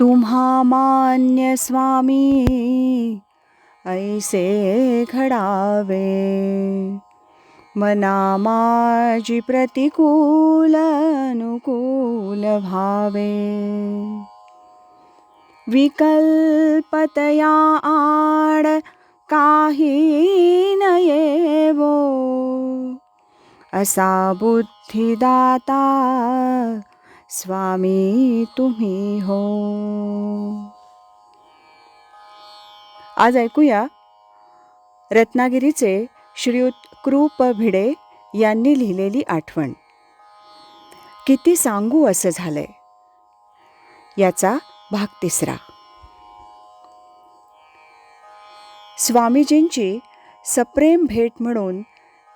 तुम्हा मान्य स्वामी ऐसे घडावे. मना माझी प्रतिकूल अनुकूल भावे. विकल्पतया आड काही न येवो असा बुद्धिदाता स्वामी तुम्ही हो. आज ऐकूया रत्नागिरीचे श्रीयुत कृप भिडे यांनी लिहिलेली आठवण. किती सांगू असं झालंय. याचा भाग तिसरा. स्वामीजींची सप्रेम भेट म्हणून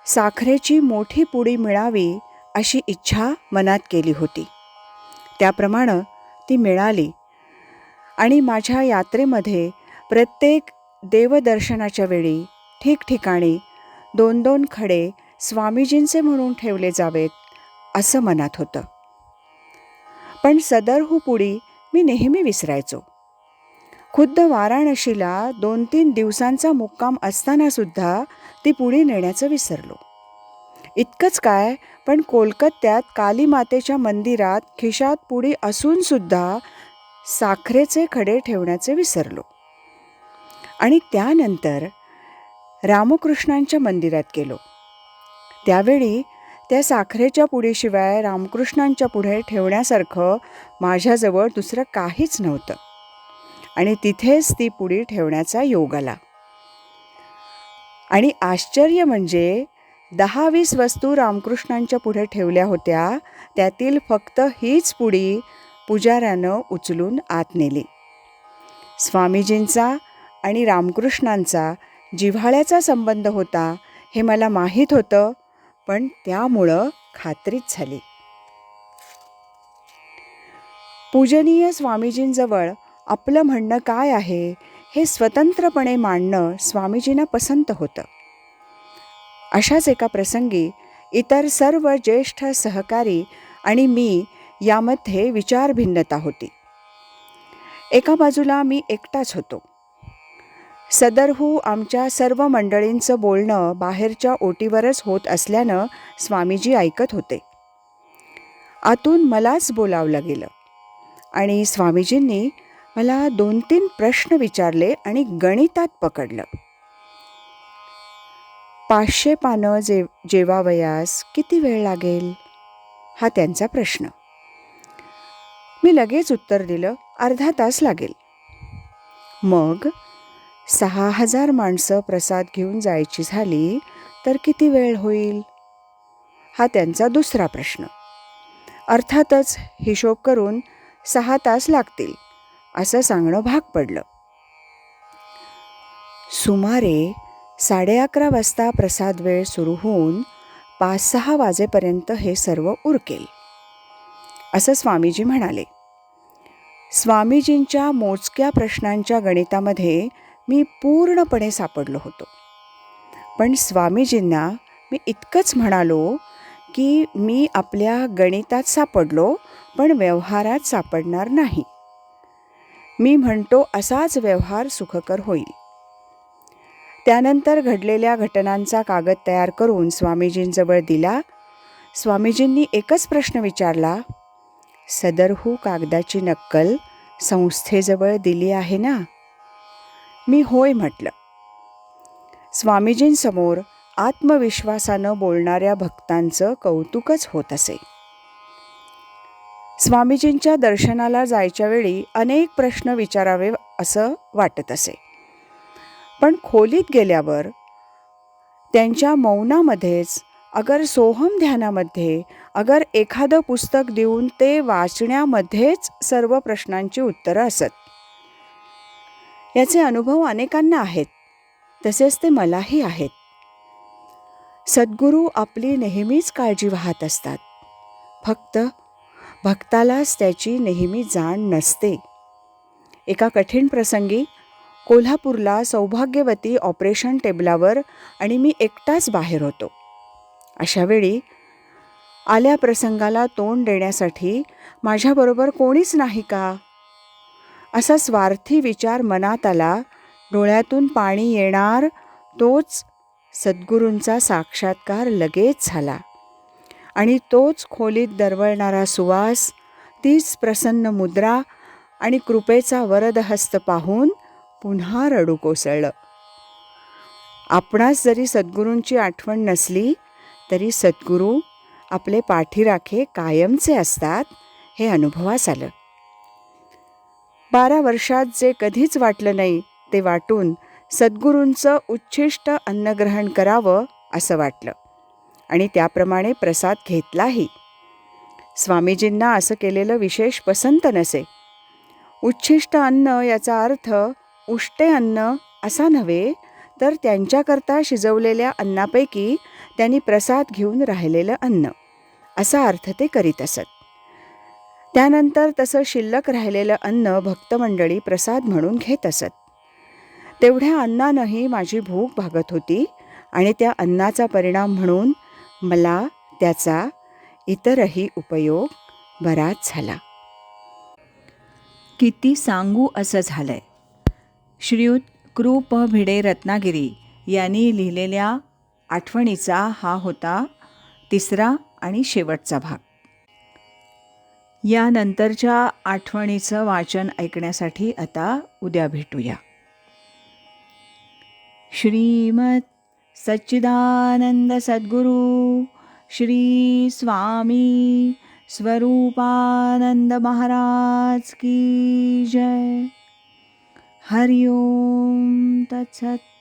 साखरेची मोठी पुडी मिळावी अशी इच्छा मनात केली होती. त्याप्रमाणे ती मिळाली. आणि माझ्या यात्रेमध्ये प्रत्येक देवदर्शनाच्या वेळी ठिकठिकाणी दोन दोन खडे स्वामीजींचे म्हणून ठेवले जावेत असं मनात होतं. पण सदरहू पुडी मी नेहमी विसरायचो. खुद्द वाराणसीला दोन तीन दिवसांचा मुक्काम असतानासुद्धा ती पुढे नेण्याचं विसरलो. इतकंच काय पण कोलकात्यात कालीमातेच्या मंदिरात खिशात पुडी असूनसुद्धा साखरेचे खडे ठेवण्याचे विसरलो. आणि त्यानंतर रामकृष्णांच्या मंदिरात गेलो. त्यावेळी त्या साखरेच्या पुडीशिवाय रामकृष्णांच्या पुढे ठेवण्यासारखं माझ्याजवळ दुसरं काहीच नव्हतं. आणि तिथेच ती पुडी ठेवण्याचा योग आला. आणि आश्चर्य म्हणजे दहा वीस वस्तू रामकृष्णांच्या पुढे ठेवल्या होत्या. त्यातील फक्त हीच पुडी पुजाऱ्यानं उचलून आत नेली. स्वामीजींचा आणि रामकृष्णांचा जिव्हाळ्याचा संबंध होता हे मला माहीत होतं पण त्यामुळं खात्रीच झाली. पूजनीय स्वामीजींजवळ आपलं म्हणणं काय आहे हे स्वतंत्रपणे मांडणं स्वामीजींना पसंत होतं. अशाच एका प्रसंगी इतर सर्व ज्येष्ठ सहकारी आणि मी यामध्ये विचारभिन्नता होती. एका बाजूला मी एकटाच होतो. सदरहू आमच्या सर्व मंडळींचं बोलणं बाहेरच्या ओटीवरच होत असल्यानं स्वामीजी ऐकत होते. आतून मलाच बोलावलं गेलं आणि स्वामीजींनी मला दोन तीन प्रश्न विचारले आणि गणितात पकडलं. पाचशे पानं जे जेवावयास किती वेळ लागेल? हा त्यांचा प्रश्न. मी लगेच उत्तर दिलं अर्धा तास लागेल. मग सहा हजार माणसं प्रसाद घेऊन जायची झाली तर किती वेळ होईल? हा त्यांचा दुसरा प्रश्न. अर्थातच हिशोब करून सहा तास लागतील असं सांगणं भाग पडलं. सुमारे साडे अकरा वाजता प्रसाद वेळ सुरू होऊन पाच सहा वाजेपर्यंत हे सर्व उरकेल. असं स्वामीजी म्हणाले. स्वामीजींच्या मोजक्या प्रश्नांच्या गणितामध्ये मी पूर्णपणे सापडलो होतो. पण स्वामीजींना मी इतकंच म्हणालो की मी आपल्या गणितात सापडलो पण व्यवहारात सापडणार नाही. मी म्हणतो असाच व्यवहार सुखकर होईल. त्यानंतर घडलेल्या घटनांचा कागद तयार करून स्वामीजींजवळ दिला. स्वामीजींनी एकच प्रश्न विचारला सदरहू कागदाची नक्कल संस्थेजवळ दिली आहे ना? मी होय म्हटलं. स्वामीजींसमोर आत्मविश्वासानं बोलणाऱ्या भक्तांचं कौतुकच होत असे. स्वामीजींच्या दर्शनाला जायच्या वेळी अनेक प्रश्न विचारावे असं वाटत असे. पण खोलीत गेल्यावर त्यांच्या मौनामध्येच अगर सोहम ध्यानामध्ये अगर एखादं पुस्तक देऊन ते वाचण्यामध्येच सर्व प्रश्नांची उत्तरं असत. याचे अनुभव अनेकांना आहेत तसेच ते मलाही आहेत. सद्गुरू आपली नेहमीच काळजी वाहत असतात. फक्त भक्तालाच त्याची नेहमी जाण नसते. एका कठीण प्रसंगी कोल्हापूरला सौभाग्यवती ऑपरेशन टेबलावर आणि मी एकटाच बाहेर होतो. अशावेळी आल्या प्रसंगाला तोंड देण्यासाठी माझ्याबरोबर कोणीच नाही का? असा स्वार्थी विचार मनात आला डोळ्यातून पाणी येणार तोच सद्गुरूंचा साक्षात्कार लगेच झाला. आणि तोच खोलीत दरवळणारा सुवास तीच प्रसन्न मुद्रा आणि कृपेचा वरदहस्त पाहून पुन्हा रडू कोसळलं. आपणास जरी सद्गुरूंची आठवण नसली तरी सद्गुरू आपले पाठीराखे कायमचे असतात हे अनुभवास आलं. बारा वर्षात जे कधीच वाटलं नाही ते वाटून सद्गुरूंचं उच्छिष्ट अन्नग्रहण करावं असं वाटलं. आणि त्याप्रमाणे प्रसाद घेतलाही. स्वामीजींना असं केलेलं विशेष पसंत नसे. उच्छिष्ट अन्न याचा अर्थ उष्टे अन्न असा नव्हे तर त्यांच्याकरता शिजवलेल्या अन्नापैकी त्यांनी प्रसाद घेऊन राहिलेलं अन्न असा अर्थ ते करीत असत. त्यानंतर तसं शिल्लक राहिलेलं अन्न भक्तमंडळी प्रसाद म्हणून घेत असत. तेवढ्या अन्नानंही माझी भूक भागत होती आणि त्या अन्नाचा परिणाम म्हणून मला त्याचा इतरही उपयोग बराच झाला. किती सांगू असं झालंय. श्रीयुत कृप भिडे रत्नागिरी यांनी लिहिलेल्या आठवणीचा हा होता तिसरा आणि शेवटचा भाग. यानंतरच्या आठवणीचं वाचन ऐकण्यासाठी आता उद्या भेटूया. श्रीमत सच्चिदानंद सद्गुरु श्री स्वामी स्वरूपानंद महाराज की जय. हरि ओम तत्सत